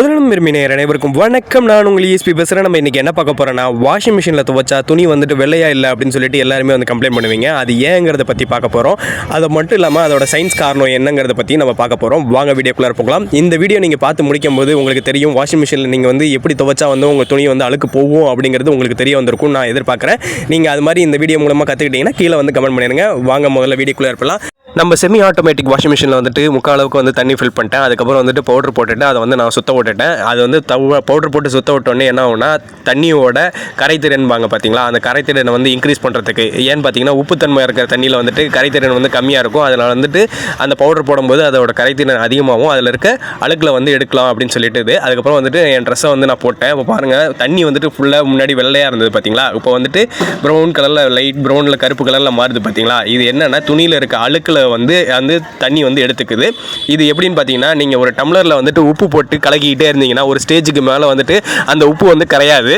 முதலும் விரும்பினர் அனைவருக்கும் வணக்கம். நான் உங்கள் இஎஸ்பி பேசுகிறேன் நம்ம இன்றைக்கி என்ன பார்க்க போகிறோன்னா வாஷிங் மிஷினில் துவைச்சா துணி வந்துட்டு வெள்ளையா இல்லை அப்படின்னு சொல்லிட்டு எல்லாருமே வந்து கம்ப்ளைண்ட் பண்ணுவீங்க. அது ஏங்கிறத பற்றி பார்க்க போகிறோம் அது மட்டும் இல்லாமல் அதோட சயின்ஸ் காரணம் என்னங்கிறத பற்றி நம்ம பார்க்க போகிறோம் வாங்க வீடியோக்குள்ளே போகலாம். இந்த வீடியோ நீங்கள் பார்த்து முடிக்கும் போது உங்களுக்கு தெரியும் வாஷிங் மிஷினில் நீங்கள் வந்து எப்படி துவைச்சா வந்து உங்கள் துணி வந்து அழுக்கு போகும் அப்படிங்கிறது உங்களுக்கு தெரிய வந்திருக்கும். நான் எதிர்பார்க்குறேன். நீங்கள் அது மாதிரி இந்த வீடியோ மூலமாக கற்றுக்கிட்டீங்கன்னா கீழே வந்து கமெண்ட் பண்ணிடுங்க. வாங்க முதல்ல வீடியோக்குள்ளே இருப்பலாம் நம்ம செமி ஆட்டோமேட்டிக் வாஷிங் மிஷினில் வந்துட்டு முக்கால் அளவுக்கு வந்து தண்ணி ஃபில் பண்ணிட்டேன். அதுக்கப்புறம் வந்துட்டு பவுடர் போட்டுவிட்டு அதை வந்து நான் சுத்த விட்டுட்டேன். அது வந்து தவ பவுடர் போட்டு சுத்த விட்டோன்னே என்ன ஆகும்னா தண்ணியோட கரைத்திறன்பாங்க பார்த்தீங்களா அந்த கரைத்திறனை வந்து இன்க்ரீஸ் பண்ணுறதுக்கு ஏன்னு பார்த்தீங்கன்னா உப்புத்தன்மை இருக்கிற தண்ணியில் வந்துட்டு கரைத்திறன் வந்து கம்மியாக இருக்கும். அதனால் வந்துட்டு அந்த பவுடர் போடும்போது அதோட கரைத்திறன் அதிகமாகவும் அதில் இருக்க அழுக்கில் வந்து எடுக்கலாம் அப்படின்னு சொல்லிட்டு இது. அதுக்கப்புறம் வந்துட்டு என் ட்ரெஸ்ஸை வந்து நான் போட்டேன். இப்போ பாருங்கள் தண்ணி வந்துட்டு ஃபுல்லாக முன்னாடி வெள்ளையாக இருந்தது பார்த்தீங்களா இப்போ வந்துட்டு ப்ரௌன் கலரில் லைட் ப்ரௌனில் கருப்பு கலரில் மாறுது பார்த்தீங்களா இது என்னென்னா துணியில் இருக்க அழுக்கில் வந்து வந்து தண்ணி வந்து எடுத்துக்குது. இது எப்படின்னு பார்த்தீங்கன்னா நீங்கள் ஒரு டம்ளரில் வந்துட்டு உப்பு போட்டு கலக்கிக்கிட்டே இருந்தீங்கன்னா ஒரு ஸ்டேஜுக்கு மேலே வந்துட்டு அந்த உப்பு வந்து கரையாது.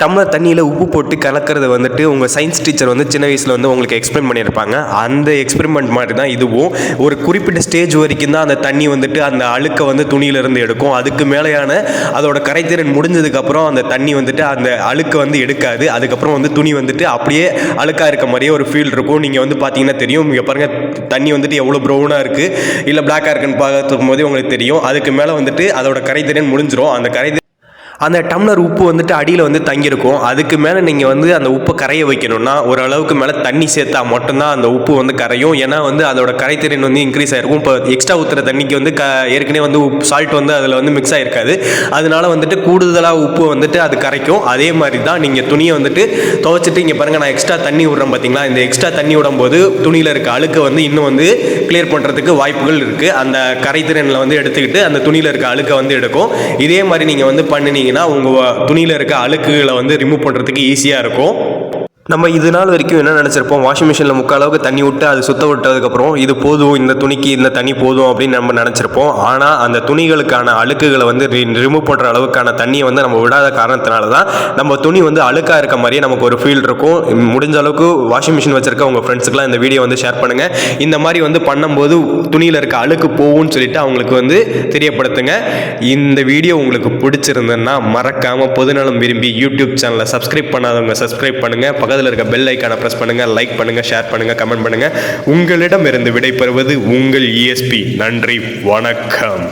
டம்ளர் தண்ணியில் உப்பு போட்டு கலக்கிறது வந்துட்டு உங்கள் சயின்ஸ் டீச்சர் வந்து சின்ன வயசில் வந்து உங்களுக்கு எக்ஸ்பிளைன் பண்ணியிருப்பாங்க. அந்த எக்ஸ்பெரிமெண்ட் மாதிரி தான் இதுவும். ஒரு குறிப்பிட்ட ஸ்டேஜ் வரைக்கும் தான் அந்த தண்ணி வந்துட்டு அந்த அழுக்கை வந்து துணியிலிருந்து எடுக்கும். அதுக்கு மேலேயான அதோட கரைத்திறன் முடிஞ்சதுக்கப்புறம் அந்த தண்ணி வந்துட்டு அந்த அழுக்கை வந்து எடுக்காது. அதுக்கப்புறம் வந்து துணி வந்துட்டு அப்படியே அழுக்காக இருக்க மாதிரியே ஒரு ஃபீல் இருக்கும். நீங்கள் வந்து பார்த்தீங்கன்னா தெரியும். இங்கே பாருங்கள் தண்ணி வந்துட்டு எவ்வளோ ப்ரௌனாக இருக்குது இல்லை பிளாக்காக இருக்குன்னு பார்த்துக்கும் போதே உங்களுக்கு தெரியும். அதுக்கு மேலே வந்துட்டு அதோட கரைத்திறன் முடிஞ்சிடும் அந்த கரை அந்த டம்ளர் உப்பு வந்துட்டு அடியில் வந்து தங்கியிருக்கும். அதுக்கு மேலே நீங்கள் வந்து அந்த உப்பை கரைய வைக்கணும்னா ஓரளவுக்கு மேலே தண்ணி சேர்த்தா மட்டும்தான் அந்த உப்பு வந்து கரையும். ஏன்னா வந்து அதோட கரைத்திறன் வந்து இன்க்ரீஸ் ஆகிருக்கும் இப்போ எக்ஸ்ட்ரா ஊற்றுற தண்ணிக்கு வந்து க ஏற்கனவே வந்து உப்பு சால்ட் வந்து அதில் வந்து மிக்ஸ் ஆகிருக்காது அதனால வந்துட்டு கூடுதலாக உப்பு வந்துட்டு அது கரைக்கும். அதே மாதிரி தான் நீங்கள் துணியை வந்துட்டு துவைச்சிட்டு இங்கே பாருங்கள் நான் எக்ஸ்ட்ரா தண்ணி விட்றேன் பார்த்தீங்களா இந்த எக்ஸ்ட்ரா தண்ணி விடும்போது துணியில் இருக்க அழுக்கு வந்து இன்னும் வந்து கிளியர் பண்ணுறதுக்கு வாய்ப்புகள் இருக்குது அந்த கரைத்திறனில் வந்து எடுத்துக்கிட்டு அந்த துணியில் இருக்க அழுக்கை வந்து எடுக்கும். இதே மாதிரி நீங்கள் வந்து பார்த்தீங்கன்னா உங்கள் துணியில் இருக்க அழுக்குகளை வந்து ரிமூவ் பண்ணுறதுக்கு ஈஸியாக இருக்கும். நம்ம இது நாள் வரைக்கும் என்ன நினச்சிருப்போம்? வாஷிங் மிஷினில் முக்கால் அளவுக்கு தண்ணி விட்டு அது சுத்த விட்டதுக்கப்புறம் இது போதும் இந்த துணிக்கு இந்த தண்ணி போதும் அப்படின்னு நம்ம நினச்சிருப்போம். ஆனால் அந்த துணிகளுக்கான அழுக்குகளை வந்து ரிமூவ் பண்ணுற அளவுக்கான தண்ணியை வந்து நம்ம விடாத காரணத்தினால தான் நம்ம துணி வந்து அழுக்காக இருக்க மாதிரியே நமக்கு ஒரு ஃபீல் இருக்கும். முடிஞ்ச அளவுக்கு வாஷிங் மிஷின் வச்சுருக்க உங்கள் ஃப்ரெண்ட்ஸுக்குலாம் இந்த வீடியோ வந்து ஷேர் பண்ணுங்கள் இந்த மாதிரி வந்து பண்ணும்போது துணியில் இருக்க அழுக்கு போகும்னு சொல்லிட்டு அவங்களுக்கு வந்து தெரியப்படுத்துங்க. இந்த வீடியோ உங்களுக்கு பிடிச்சிருந்ததுன்னா மறக்காமல் பொதுநலம் விரும்பி யூடியூப் சேனலை சப்ஸ்கிரைப் பண்ணாதவங்க சப்ஸ்கிரைப் பண்ணுங்கள் பக்கத்தில் இருக்க பெல் ஐக்கானை ப்ரெஸ் பண்ணுங்கள் லைக் பண்ணுங்கள் ஷேர் பண்ணுங்கள் கமெண்ட் பண்ணுங்கள் உங்களிடம் இருந்து விடைபெறுவது உங்கள் இஎஸ்பி நன்றி வணக்கம்.